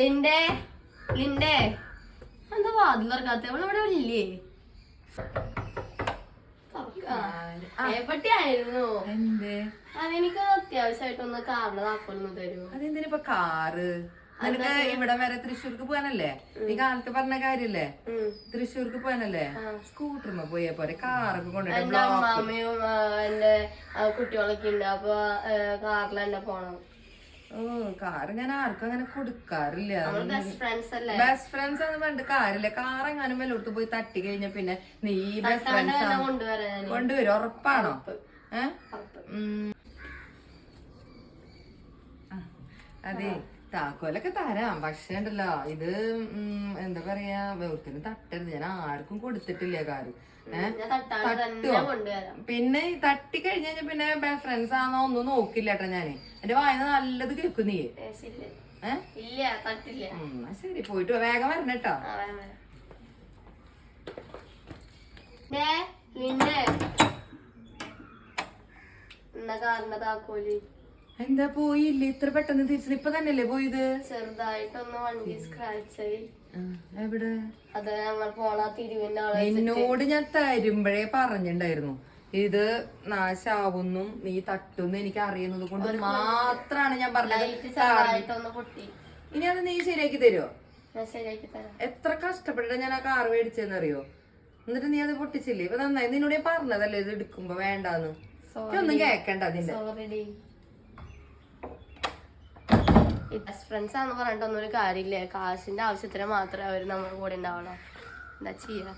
Linde Linde. എന്താ വാതിൽ തുറക്കാത്ത? ഇവിടെ ഇല്ലേ. എവിടെയായിരുന്നു? അതെനിക്ക് അത്യാവശ്യമായിട്ടൊന്ന് കാറിന്റെ താക്കോലൊന്ന് തരൂ അതെന്തിനിപ്പൊ കാറ്? നിനക്ക് ഇവിടെ വരെ തൃശ്ശൂർക്ക് പോകാനല്ലേ? നീ കാലത്ത് പറഞ്ഞ കാര്യല്ലേ? തൃശ്ശൂർക്ക് പോകാനല്ലേ? സ്കൂട്ടറിന് പോയാ പോരെ കാറൊക്കെ കൊണ്ടുപോയി എന്റെ അമ്മാമ്മയും എന്റെ കുട്ടികളൊക്കെ ഉണ്ട്. അപ്പൊ കാറിൽ തന്നെ പോണം. ഓ കാറ് ഞാൻ ആർക്കും അങ്ങനെ കൊടുക്കാറില്ല. ബെസ്റ്റ് ഫ്രണ്ട്സ് ഒന്നും വേണ്ട കാറില്ല കാർ എങ്ങാനും പോയി തട്ടി കഴിഞ്ഞ പിന്നെ നീ ബെസ്റ്റ് ഫ്രണ്ട്സ് കൊണ്ടുവരും ഉറപ്പാണോ? ഏ? ഉം. അതെ. താക്കോലൊക്കെ തരാം. പക്ഷേ ഉണ്ടല്ലോ ഇത് എന്താ പറയാ വെറുത്തിന് തട്ടരുത്. ഞാൻ ആർക്കും കൊടുത്തിട്ടില്ല കാര്യം. കൊണ്ടുവരാം. പിന്നെ ഈ തട്ടി കഴിഞ്ഞാൽ പിന്നെ ബെസ്റ്റ് ഫ്രണ്ട്സ് ആണോ ഒന്നും നോക്കില്ല കേട്ടോ ഞാൻ. എന്റെ വായന നല്ലത് കേൾക്കും നീ ശരി പോയിട്ട് വേഗം വരണം കേട്ടോ കാരണം ലിൻഡേ. എന്നാ കാറിന്റെ താക്കോൽ? എന്താ പോയില്ലേ? ഇത്ര പെട്ടെന്ന് തിരിച്ചു ഇപ്പൊ തന്നെയല്ലേ പോയത്? ചെറുതായിട്ടൊന്ന് വണ്ടി സ്ക്രാച്ച് ആയി എവിടെ? അത് ഞങ്ങൾ പോണ തിരുവിന്റെ എന്നോട് ഞാൻ തരുമ്പോഴേ പറഞ്ഞിണ്ടായിരുന്നു ഇത് നാശാവുന്നും നീ തട്ടുന്നു എനിക്ക് അറിയുന്നത് കൊണ്ട് മാത്രാണ് ഞാൻ പറഞ്ഞത്. ഇനി അത് നീ ശരിയാക്കി തരുമോ എത്ര കഷ്ടപ്പെട്ടിട്ട് ഞാൻ ആ കാർ മേടിച്ചെന്നറിയോ എന്നിട്ട് നീ അത് പൊട്ടിച്ചില്ലേ? ഇപ്പൊ നന്നായി. നിന്നോട് ഞാൻ പറഞ്ഞതല്ലേ ഇത് എടുക്കുമ്പോ വേണ്ടാന്ന്. ഒന്നും കേക്കണ്ട അതിന്റെ. ബെസ്റ്റ് ഫ്രണ്ട്സ് ആണെന്ന് പറഞ്ഞിട്ടൊന്നും ഒരു കാര്യമില്ല. കാശിന്റെ ആവശ്യത്തിന് മാത്രമേ അവർ നമ്മുടെ കൂടെ ഉണ്ടാവണം എന്താ ചെയ്യാ?